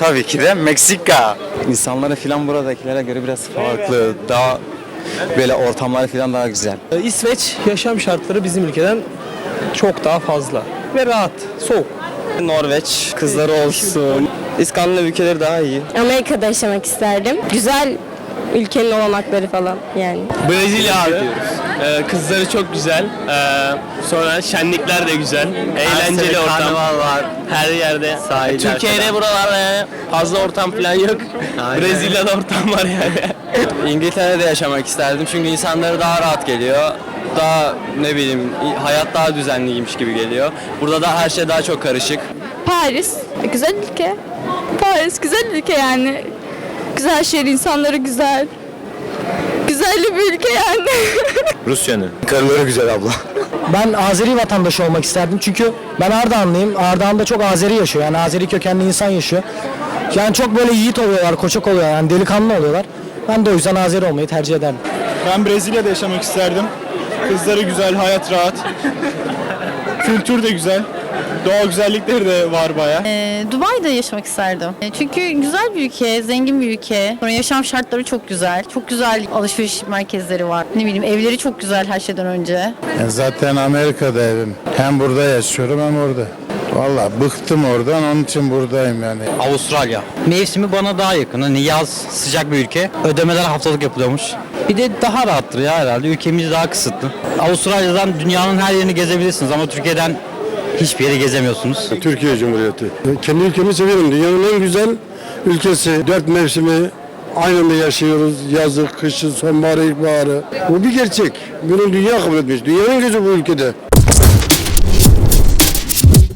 tabii ki de Meksika. İnsanları filan buradakilere göre biraz farklı. Daha böyle ortamları filan daha güzel. Ee, İsveç yaşam şartları bizim ülkeden çok daha fazla ve rahat, soğuk. Norveç kızları olsun. İskandinav ülkeleri daha iyi. Amerika'da yaşamak isterdim. Güzel ülkenin olanakları falan yani. Brezilya abi. Ee, kızları çok güzel. Ee, sonra şenlikler de güzel. Eğlenceli ortam. Karnaval var. Her yerde. Sahiller Türkiye'de falan. buralarda yani fazla ortam falan yok. Aynen. Brezilya'da ortam var yani. İngiltere'de yaşamak isterdim çünkü insanları daha rahat geliyor. Daha ne bileyim hayat daha düzenliymiş gibi geliyor. Burada da her şey daha çok karışık. Paris. Güzel ülke. Paris güzel ülke yani. Güzel şehir, insanları güzel. Güzel bir ülke yani. Rusya'nın. Karıları güzel abla. Ben Azeri vatandaşı olmak isterdim çünkü ben Ardahanlıyım. Ardahan'da çok Azeri yaşıyor. Yani Azeri kökenli insan yaşıyor. Yani çok böyle yiğit oluyorlar, koçak oluyorlar. Yani delikanlı oluyorlar. Ben de o yüzden Azeri olmayı tercih ederdim. Ben Brezilya'da yaşamak isterdim. Kızları güzel, hayat rahat. Kültür de güzel. Doğal güzellikleri de var bayağı. Ee, Dubai'de yaşamak isterdim. E, Çünkü güzel bir ülke, zengin bir ülke. Sonra yaşam şartları çok güzel. Çok güzel alışveriş merkezleri var. Ne bileyim evleri çok güzel her şeyden önce. Zaten Amerika'da evim. Hem burada yaşıyorum hem orada. Vallahi bıktım oradan onun için buradayım yani. Avustralya. Mevsimi bana daha yakın. Hani yaz sıcak bir ülke. Ödemeler haftalık yapılıyormuş. Bir de daha rahattır ya herhalde. Ülkemiz daha kısıtlı. Avustralya'dan dünyanın her yerini gezebilirsiniz ama Türkiye'den hiçbir yeri gezemiyorsunuz. Türkiye Cumhuriyeti. Kendi ülkemi seviyorum. Dünyanın en güzel ülkesi. Dört mevsimi aynı anda yaşıyoruz. Yazı, kışı, sonbaharı, ilkbaharı. Bu bir gerçek. Bunu dünya kabul etmiş. Dünyanın gözü bu ülkede.